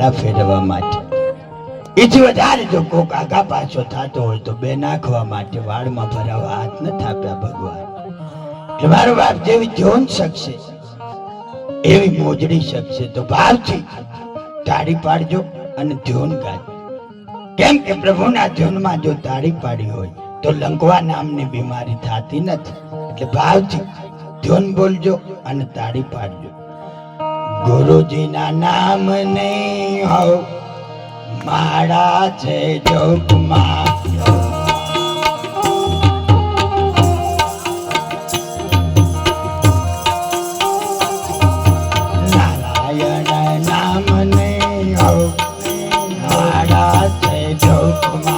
વાળા ફેરવા માટે. એથી વધારે જો કોક આગા પાછો થતો હોય તો બે નાખવા માટે વાળમાં ભરાવા હાથ ન થાપ્યા ભગવાન. એટલે મારો બાપ જેવી જોન શકશે, એવી મોજડી શકશે, તો ભાવથી તાળી પાડજો અને ધ્યોન ગાજો. કેમ કે પ્રભુના ધ્યોનમાં જો તાળી પાડી હોય, તો લંકવા નામની બીમારી થતી નથી. એટલે ભાવથી ધ્યોન બોલજો અને તાળી પાડજો. ગુરુજીના નામ નહીં હો માળા છે જોગમાં. નારાયણ નામ નહીં હો માળા છે જોગમાં.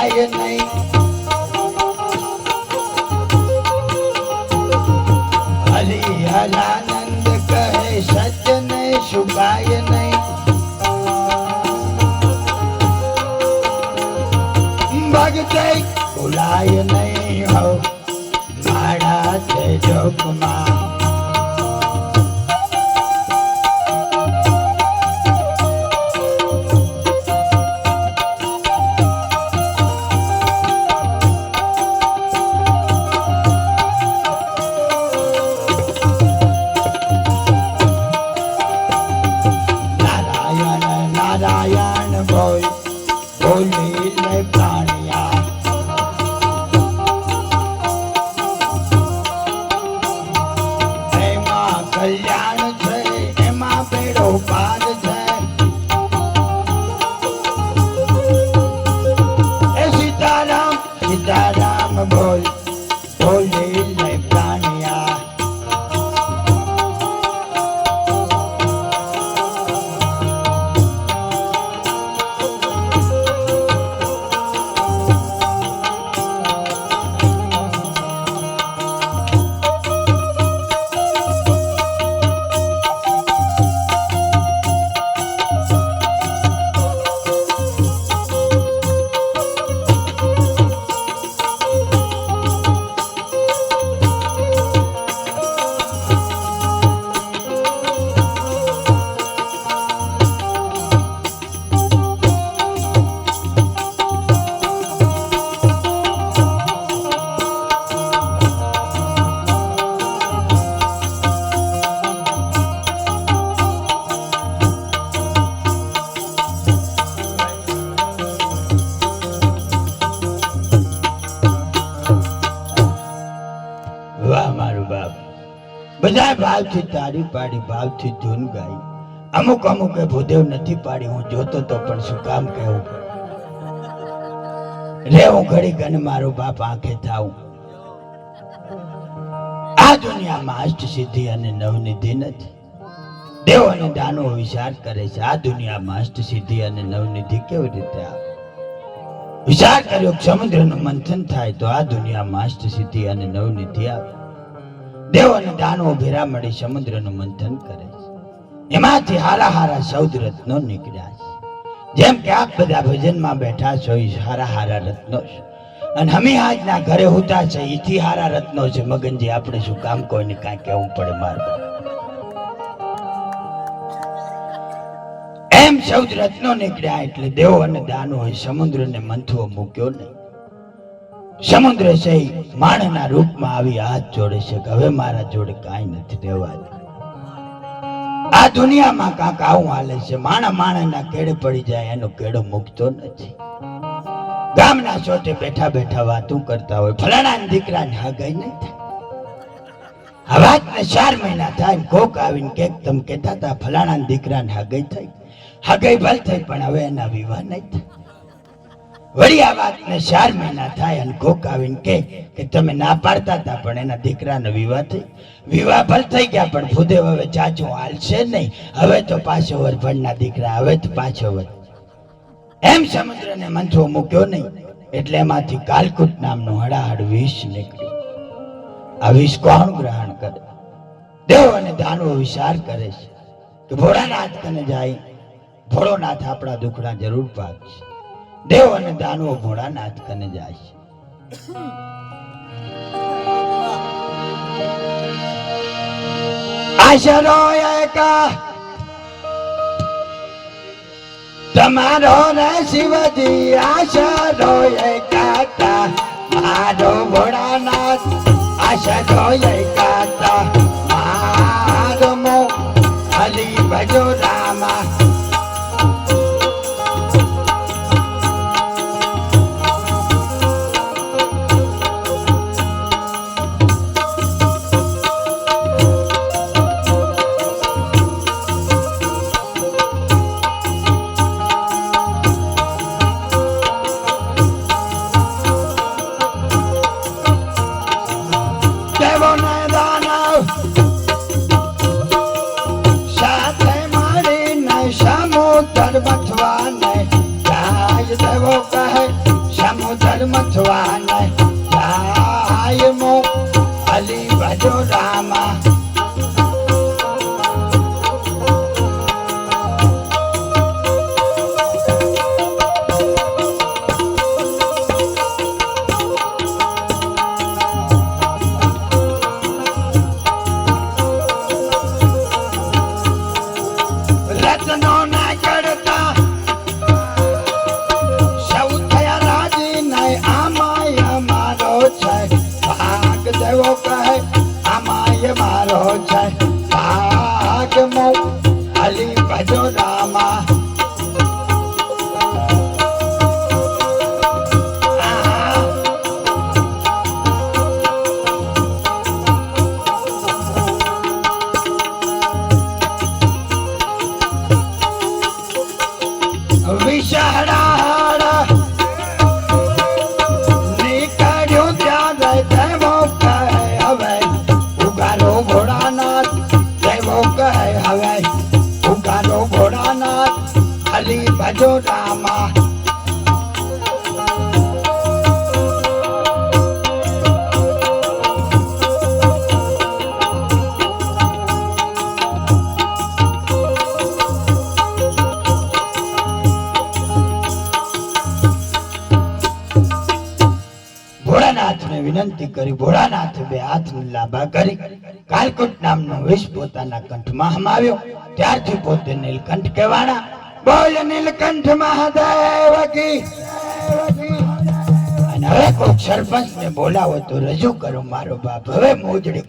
સુકાય નહીં હરિહરાનંદ કહે સજ્જન સુકાય નહીં ભગતે ભૂલાય નહીં હો મારા છે જોગમાં સીતારામ બોલ બધા ભાવથી તારી પાડી, ભાવથી ધૂન ગાઈ. અમુક અમુક ભૂદેવ નથી પાડી, હું જોતો તો પણ શું કામ કહેવું રે, હું ઘડી ગન મારો બાપ આંખે થાઉં. આ દુનિયામાં અષ્ટ સિદ્ધિ અને નવનિધિ નથી. દેવ અને દાનો વિચાર કરે છે, આ દુનિયામાં અષ્ટ સિદ્ધિ અને નવનિધિ કેવી રીતે આવે? વિચાર કર્યો સમુદ્રનું મંથન થાય તો આ દુનિયામાં અષ્ટ સિદ્ધિ અને નવનિધિ આવે. દેવ અને દાનવો ભેરા મળી સમુદ્રનું મંથન કરે છે. એમાંથી હારા હારા સૌદ રત્નો નીકળ્યા છે. જેમ કે આપ બધા ભજનમાં બેઠા છો એ હારા હારા રત્નો છે. અને અમે આજના ઘરે હોતા છે એથી હારા રત્નો છે. મગનજી, આપણે શું કામ કોઈને કાંઈ કહેવું પડે મારું? એમ સૌદ રત્નો નીકળ્યા એટલે દેવો અને દાનો સમુદ્રને મંથવો મૂક્યો નહીં. સમુદ્ર સહી માણના રૂપમાં આવી હાથ જોડે છે કે હવે મારા જોડે કાંઈ નથી રહેવા આ દુનિયામાં કાંક આવું હાલે છે. માણા માણાના કેડે પડી જાય એનો કેડો મૂકતો નથી. ગામના ચોટે બેઠા બેઠા વાતું કરતા હોય. ફલાણા દીકરાને હગાઈ નહીં થાય. આ વાતને ચાર મહિના થાય કોક આવીને કેક તમે કહેતા હતા ફલાણા દીકરાને હાગાઈ થઈ. હગઈ ભલ થઈ પણ હવે એના વિવાહ નહીં થાય. વળી આ વાતને ચાર મહિના થાય અને કોક આવીને કે કે તમે ના પાડતા હતા, પણ એના દીકરાનો વિવાહ થઈ. વિવાહ ભલ થઈ ગયા, પણ ભૂદેવ હવે ચાચો હાલશે નહીં. હવે તો પાછો વરભણના દીકરા, હવે તો પાછો વર. એમ સમુદ્રને મંથો મૂક્યો નહીં, એટલે એમાંથી કાલકુટ નામનું હડાહડ વિષ નીકળ્યું. આ વિષ કોણ ગ્રહણ કરે? દેવ અને દાનવો વિચાર કરે છે કે ભોળાનાથ કને જાય? ભોળોનાથ આપણા દુખડા જરૂર પાકશે દેવ અને દાનવો ભોળાનાથ કને જાય છે. આશરો એકા. તમારો રે શિવજી આશરો એકાતા મારો ભોળાનાથ આશરો એકાતા વિનંતી કરી, ભોળાનાથ બે હાથ લાંબા કરી, કાલકુટ નામનો વિષ પોતાના કંઠમાં હમાવ્યો. ત્યારથી પોતે નીલકંઠ કહેવાના. બોલ નીલકંઠ મહાદેવ કી. અને હવે કોઈ સરપંચ ને બોલાવો તો રજૂ કરો, મારો બાપ. હવે મોજડી